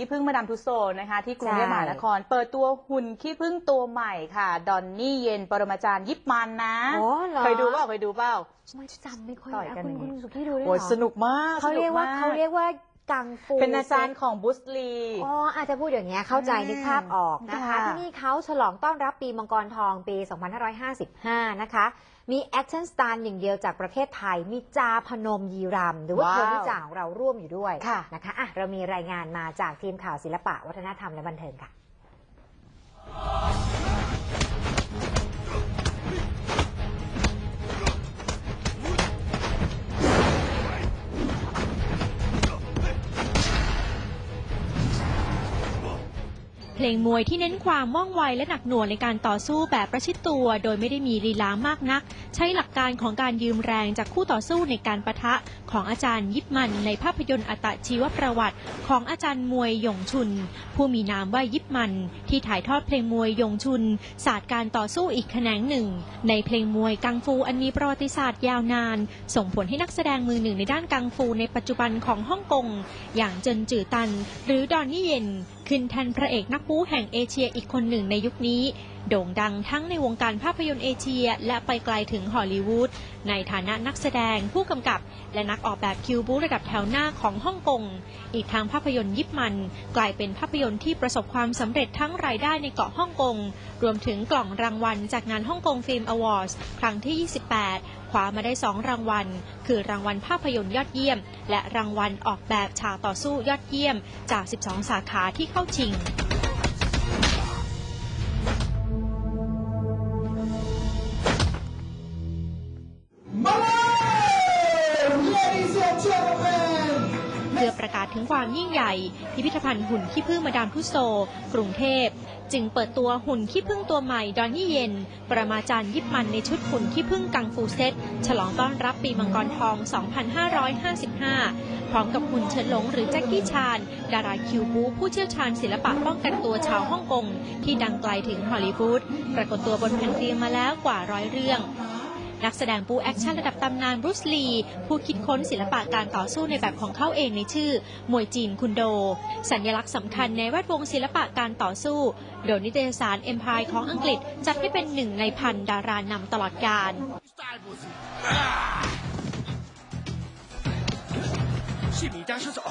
ขี้ผึ้งมาดามทุสโซนะคะ ที่กรุงเทพใช่มหานคร เปิดตัวหุ่นขี้ผึ้งตัวใหม่ค่ะ ดอนนี่เย็นปรมาจารย์ยิปมันนะโอ้เหรอเคยดูเปล่าเคยดูเปล่าไม่จำไม่ค่อยต่อยได้กันคุณอย่างงี้คุณสุกี้ดูด้วยเหรโอ้ยอสนุกมากเขาเรียกว่าสนุมเขาเรียกว่า กังฟูเป็นอาจารย์ของบุสลีอ๋ออาจจะพูดอย่างเงี้ยเข้าใจอ่านึนึกภาพออกนะคะค่ะที่นี่เขาฉลองต้อนรับปีมังกรทองปี 2555 นะคะ มีแอคชั่นสตาร์หนึ่งเดียวจากประเทศไทย มีจาพนมยีรำหรือว่าว้าวโทนิจ่าของเราร่วมอยู่ด้วยค่ะนะคะอะเรามีรายงานมาจากทีมข่าวศิลปะวัฒนธรรมและบันเทิงค่ะ เพลงมวยที่เน้นความว่องไวและหนักหน่วงในการต่อสู้แบบประชิดตัว โดยไม่ได้มีลีลามากนัก ใช้หลักการของการยืมแรงจากคู่ต่อสู้ในการประทะของอาจารย์ยิปมันในภาพยนตร์อัตชีวประวัติ ของอาจารย์มวยหยงชุน ผู้มีนามว่ายิปมัน ที่ถ่ายทอดเพลงมวยหยงชุน ศาสตร์การต่อสู้อีกแขนงหนึ่ง ในเพลงมวยกังฟูอันมีประวัติศาสตร์ยาวนาน ส่งผลให้นักแสดงมือหนึ่งในด้านกังฟูในปัจจุบันของฮ่องกงอย่างเจินจือตัน หรือดอนนี่เย็น ขึ้นแทนพระเอกนักบู๊แห่งเอเชียอีกคนหนึ่งในยุคนี้ โด่งดังทั้งในวงการภาพยนตร์เอเชีย และไปไกลถึงฮอลลีวูดในฐานะนักแสดงผู้กำกับ และนักออกแบบคิวบูระดับแถวหน้าของฮ่องกง อีกทางภาพยนตร์ยิปมัน กลายเป็นภาพยนตร์ที่ประสบความสำเร็จทั้งรายได้ในเกาะฮ่องกง รวมถึงกล่องรางวัลจากงานฮ่องกงฟิล์มอวอร์ดครั้งที่ 28 คว้ามาได้ 2 รางวัล คือรางวัลภาพยนตร์ยอดเยี่ยม และรางวัลออกแบบฉากต่อสู้ยอดเยี่ยม จาก 12 สาขาที่เข้าชิง Ladies and gentlemen, เพื่อประกาศถึงความยิ่งใหญ่ พิพิธภัณฑ์หุ่นขี้ผึ้งมาดามทุสโซ กรุงเทพ จึงเปิดตัวหุ่นขี้ผึ้งตัวใหม่ดอนนี่เย็น ประมาจารย์ยิปมันในชุดหุ่นขี้ผึ้งกังฟูเซต ฉลองต้อนรับปีมังกรทอง 2555 พร้อมกับหุ่นเฉินหลงหรือแจ็คกี้ชาน ดาราคิวบูผู้เชี่ยวชาญศิลปะป้องกันตัวชาวฮ่องกง ที่ดังไกลถึงฮอลลีวูดปรากฏตัวบนแผ่นเตียงมาแล้วกว่าร้อยเรื่อง นักแสดงปูแอคชั่นระดับตำนานบรูซลี ผู้คิดค้นศิลปะการต่อสู้ในแบบของเขาเองในชื่อ มวยจีนคุนโด สัญลักษณ์สำคัญในแวดวงศิลปะการต่อสู้ โดยนิตยสารเอ็มพายของอังกฤษ จัดให้เป็นหนึ่งในพันดารานำตลอดกาล 是你家是走。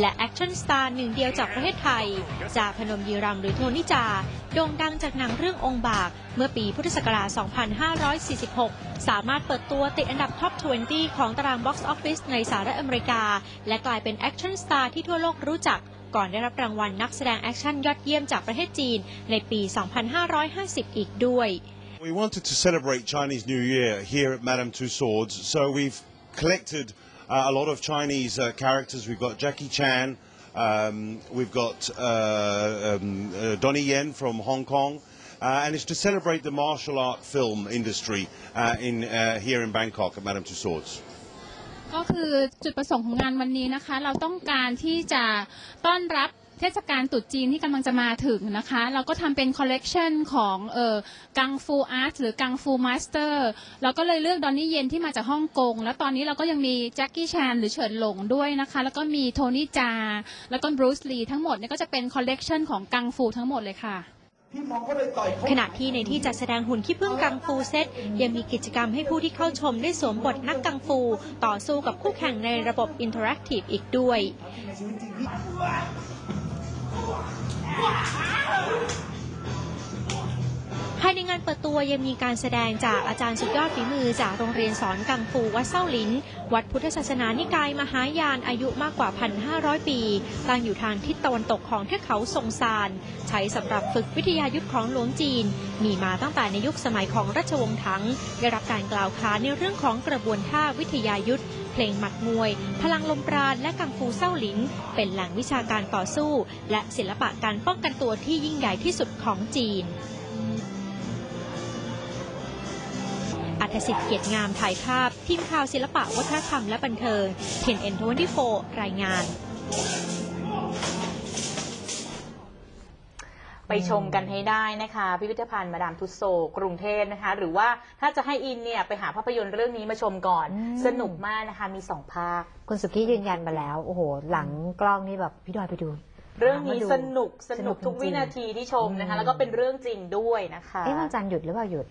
และแอคชั่นสตาร์หนึ่งเดียวจากประเทศไทยจาพนมยีรัมหรือโทนิจาโด่งดังจากหนังเรื่ององค์บาก เมื่อปีพุทธศักราช 2546 สามารถเปิดตัวติดอันดับท็อป 20 ของตารางบ็อกซ์ออฟฟิศในสหรัฐอเมริกา และกลายเป็นแอคชั่นสตาร์ที่ทั่วโลกรู้จัก ก่อนได้รับรางวัลนักแสดงแอคชั่นยอดเยี่ยมจากประเทศจีน ในปี 2550 อีกด้วย We wanted to celebrate Chinese New Year here at Madame Two Swords, so we've collected a lot of Chinese uh, characters. We've got Jackie Chan, um, we've got uh, um, uh, Donnie Yen from Hong Kong, uh, and it's to celebrate the martial art film industry uh, in uh, here in Bangkok at Madame Two Swords. ก็คือจุดประสงค์ของงานวันนี้นะคะ เราต้องการที่จะต้อนรับ เทศกาลตรุษจีนที่กำลังจะมาถึงนะคะ เราก็ทำเป็นคอลเลกชันของเอ่อกังฟูอาร์ตหรือกังฟูมาสเตอร์เราก็เลยเลือกดอนนี่เย็นที่มาจากฮ่องกง แล้วตอนนี้เราก็ยังมีแจ็คกี้ชานหรือเฉินหลงด้วยนะคะ แล้วก็มีโทนี่จา แล้วก็บรูซลีทั้งหมดเนี่ยก็จะเป็นคอลเลกชันของกังฟูทั้งหมดเลยค่ะขาขณะที่ในที่จัดแสดงหุ่นขี้ผึ้งกังฟูเซตยังมีกิจกรรมให้ผู้ที่เข้าชมได้สวมบทนักกังฟู ต่อสู้กับคู่แข่งในระบบอินเทอร์แอคทีฟอีกด้วย ภายในงานเปิดตัวยังมีการแสดงจากอาจารย์สุดยอดฝีมือจากโรงเรียนสอนกังฟูวัดเส้าหลิน วัดพุทธศาสนานิกายมหายานอายุมากกว่า 1,500 ปี ตั้งอยู่ทางทิศตะวันตกของเทือกเขาทรงซาน ใช้สำหรับฝึกวิทยายุทธของหลวงจีน มีมาตั้งแต่ในยุคสมัยของราชวงศ์ถัง ได้รับการกล่าวขานในเรื่องของกระบวนท่าวิทยายุทธ เพลงหมัดมวย พลังลมปราณและกังฟูเส้าหลิน เป็นแหล่งวิชาการต่อสู้ และศิลปะการป้องกันตัวที่ยิ่งใหญ่ที่สุดของจีนอัธสิทธิ์เกียรติงามถ่ายภาพ ทีมข่าวศิลปะวัฒนธรรมและบันเทิงเทนเอ็นทวนที่โฟรายงาน ไปชมกันให้ได้นะคะ พิพิธภัณฑ์มาดามทุสโซกรุงเทพนะคะ หรือว่าถ้าจะให้อินเนี่ยไปหาภาพยนตร์เรื่องนี้มาชมก่อนอืมสนุกมากนะคะมีสองภาค คุณสุกี้ยืนยันมาแล้ว โอ้โห หลังกล้องนี่แบบพี่ดอยไปดูเรื่องนี้มาดูสนุกสสนุนุกกทุกจริงๆวินาทีที่ชมนะคะอืมแล้วก็เป็นเรื่องจริงด้วยนะคะเอ๊ะวันจันทร์หยุดหรือเปล่าหยุด